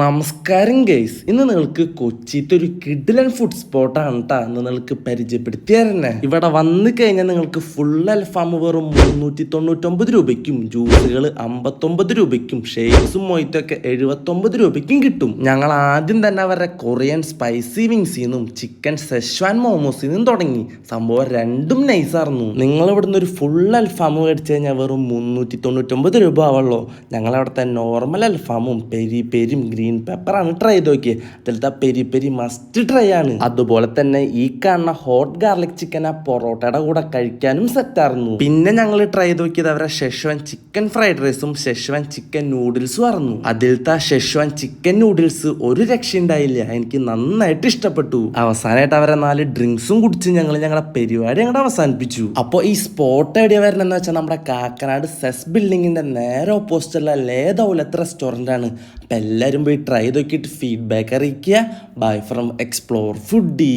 നമസ്കാരം ഗൈസ് ഇന്ന് നിങ്ങൾക്ക് കൊച്ചിത്തെ ഒരു കിഡിലൻ ഫുഡ് സ്പോട്ടാണ് കേട്ടോ ഇന്ന് നിങ്ങൾക്ക് പരിചയപ്പെടുത്തി തന്നെ ഇവിടെ വന്നു കഴിഞ്ഞാൽ നിങ്ങൾക്ക് ഫുൾ അൽഫാം വെറും മുന്നൂറ്റി തൊണ്ണൂറ്റൊമ്പത് രൂപയ്ക്കും ജ്യൂസുകൾ അമ്പത്തൊമ്പത് രൂപയ്ക്കും ഷേക്സും മൊയ്റ്റൊക്കെ എഴുപത്തൊമ്പത് രൂപയ്ക്കും കിട്ടും. ഞങ്ങൾ ആദ്യം തന്നെ അവരുടെ കൊറിയൻ സ്പൈസി വിങ്സിൽ നിന്നും ചിക്കൻ സെഷ്വാൻ മോമോസിൽ നിന്നും തുടങ്ങി. സംഭവം രണ്ടും നൈസായിരുന്നു നിങ്ങൾ ഇവിടുന്ന് ഒരു ഫുൾ അൽഫാം മേടിച്ചു കഴിഞ്ഞാൽ വെറും മുന്നൂറ്റി തൊണ്ണൂറ്റൊമ്പത് രൂപ ആവുള്ളൂ. ഞങ്ങളവിടുത്തെ നോർമൽ അൽഫാമും പെരി പെരും പെപ്പറാണ് ട്രൈ ചെയ്ത് നോക്കിയത് അതിലത്തെ പെരി പെരി മസ്റ്റ് ട്രൈ ആണ്. അതുപോലെ തന്നെ ഈ കാണുന്ന ഹോട്ട് ഗാർലിക് ചിക്കൻ ആ പൊറോട്ടയുടെ കൂടെ കഴിക്കാനും സെറ്റായിരുന്നു പിന്നെ ഞങ്ങൾ ട്രൈ ചെയ്ത് നോക്കിയത് അവരെ ഷെഷ്വാൻ ചിക്കൻ ഫ്രൈഡ് റൈസും ഷെഷ്വാൻ ചിക്കൻ നൂഡിൽസും ആയിരുന്നു. അതിലത്തെ ഷെഷ്വാൻ ചിക്കൻ നൂഡിൽസ് ഒരു രക്ഷയുണ്ടായില്ല എനിക്ക് നന്നായിട്ട് ഇഷ്ടപ്പെട്ടു. അവസാനമായിട്ട് അവരെ നാല് ഡ്രിങ്ക്സും കുടിച്ച് ഞങ്ങൾ ഞങ്ങളുടെ പരിപാടി ഞങ്ങളുടെ അവസാനിപ്പിച്ചു. അപ്പോൾ ഈ സ്പോട്ട് എവിടെയാ എന്ന് വെച്ചാൽ നമ്മുടെ കാക്കനാട് സെസ് ബിൽഡിങ്ങിന്റെ നേരെ ഓപ്പോസിറ്റുള്ള ലേ ദൗലത്ത് റെസ്റ്റോറന്റ് ആണ്. അപ്പം എല്ലാവരും പോയി ട്രൈ ചെയ്ത് നോക്കിയിട്ട് ഫീഡ്ബാക്ക് അറിയിക്കുക. Bye from explore foodie